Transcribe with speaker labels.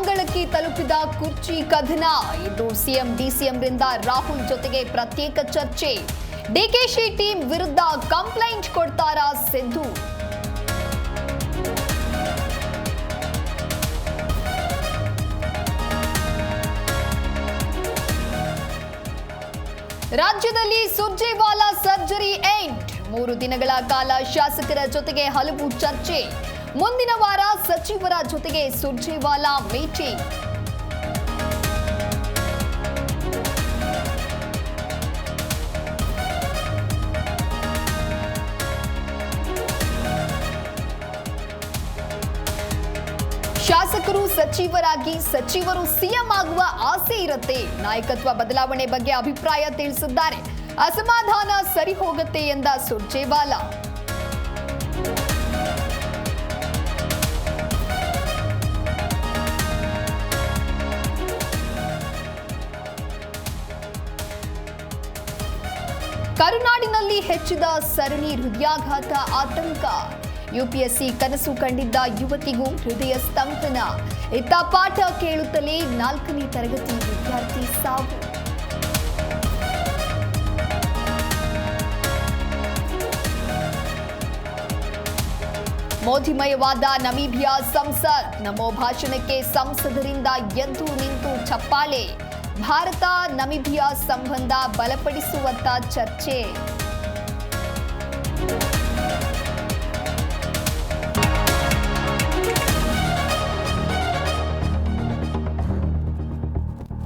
Speaker 1: ಹಂತಕ್ಕೆ ತಲುಪಿದ ಕುರ್ಚಿ ಕದನ. ಇದು ಸಿಎಂ, ಡಿಸಿಎಂರಿಂದ ರಾಹುಲ್ ಜೊತೆಗೆ ಪ್ರತ್ಯೇಕ ಚರ್ಚೆ. ಡಿಕೆಶಿ ಟೀಮ್ ವಿರುದ್ಧ ಕಂಪ್ಲೇಂಟ್ ಕೊಡ್ತಾರಾ ಸಿದ್ದು ರಾಜ್ಯದಲ್ಲಿ ಸುರ್ಜೇವಾಲಾ ಸರ್ಜರಿ ಎಂಟ್ ಮೂರು ದಿನಗಳ ಕಾಲ ಶಾಸಕರ ಜೊತೆಗೆ ಹಲವು ಚರ್ಚೆ. ಮುಂದಿನ ವಾರ ಸಚಿವರ ಜೊತೆಗೆ ಸುರ್ಜೇವಾಲಾ ಮೀಟಿಂಗ್. ಶಾಸಕರು ಸಚಿವರಾಗಿ ಸಚಿವರು ಸಿಎಂ ಆಗುವ ಆಸೆ ಇರುತ್ತೆ. ನಾಯಕತ್ವ ಬದಲಾವಣೆ ಬಗ್ಗೆ ಅಭಿಪ್ರಾಯ ತಿಳಿಸಿದ್ದಾರೆ. ಅಸಮಾಧಾನ ಸರಿ ಹೋಗುತ್ತೆ ಎಂದ ಸುರ್ಜೇವಾಲಾ. ಕರುನಾಡಿನಲ್ಲಿ ಹೆಚ್ಚಿದ ಸರಣಿ ಹೃದಯಾಘಾತ ಆತಂಕ. ಯುಪಿಎಸ್ಸಿ ಕನಸು ಕಂಡಿದ್ದ ಯುವತಿಗೂ ಹೃದಯ ಸ್ತಂಭನ. ಇತ್ತ ಪಾಠ ಕೇಳುತ್ತಲೇ ನಾಲ್ಕನೇ ತರಗತಿ ವಿದ್ಯಾರ್ಥಿ ಸಾವು. ಮೋದಿಮಯವಾದ ನಮೀಬಿಯಾ ಸಂಸತ್. ನಮೋ ಭಾಷಣಕ್ಕೆ ಸಂಸದರಿಂದ ಎದ್ದು ನಿಂತು ಚಪ್ಪಾಳೆ. ಭಾರತ ನಮಿಬಿಯಾ ಸಂಬಂಧ ಬಲಪಡಿಸುವತ್ತ ಚರ್ಚೆ.